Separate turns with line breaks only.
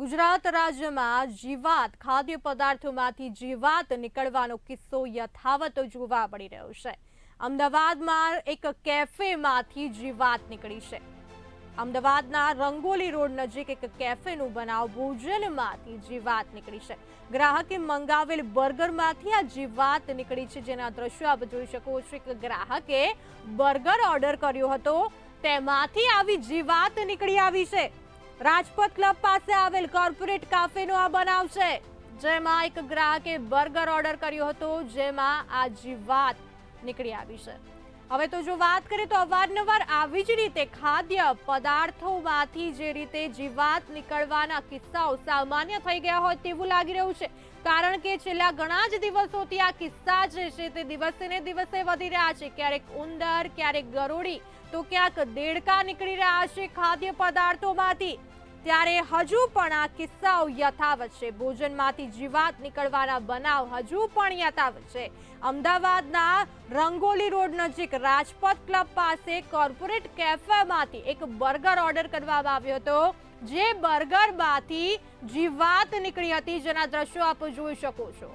ગુજરાત રાજ્યમાં જીવાત ખાદ્ય પદાર્થોમાંથી જીવાત નીકળવાનો કિસ્સો યથાવત જોવા મળી રહ્યો છે. અમદાવાદમાં એક કેફેમાંથી જીવાત નીકળી છે. અમદાવાદના રંગોલી રોડ નજીક એક કેફેનું બનાવ ભોજનમાંથી જીવાત નીકળી છે. ગ્રાહકે મંગાવેલ બર્ગરમાંથી આ જીવાત નીકળી છે. જેના દ્રશ્યો આપ જોઈ શકો છો. એક ગ્રાહકે બર્ગર ઓર્ડર કર્યો હતો. તેમાંથી આવી જીવાત નીકળી આવી છે. રાજપથ ક્લબ પાસે આવેલ કોર્પોરેટ કાફેનો આ બનાવ છે. જેમાં એક ગ્રાહકે બર્ગર ઓર્ડર કર્યો હતો, જેમાં આ જીવાત નીકળી આવી છે. હવે તો જો વાત કરીએ તો અવારનવાર આવી જ રીતે ખાદ્ય પદાર્થોમાંથી જે રીતે જીવાત નીકળવાના કિસ્સાઓ સામાન્ય થઈ ગયા હોય તેવું લાગી રહ્યું છે. કારણ કે છેલ્લા ઘણા જ દિવસોથી આ કિસ્સા જે છે તે દિવસે ને દિવસે વધી રહ્યા છે. ક્યારેક ઉંદર, ક્યારેક ગરોળી, તો ક્યાંક દેડકા નીકળી રહ્યા છે ખાદ્ય પદાર્થોમાંથી. ત્યારે હજુ પણ આ કિસ્સાઓ યથાવત છે. ભોજનમાંથી જીવાત નીકળવાના બનાવ હજુ પણ યથાવત છે. અમદાવાદના રંગોલી રોડ નજીક રાજપથ ક્લબ પાસે કોર્પોરેટ કેફેમાંથી એક બર્ગર ઓર્ડર કરવામાં આવ્યો હતો. જે બર્ગરમાંથી જીવાત નીકળી હતી. જેના દ્રશ્યો આપ જોઈ શકો છો.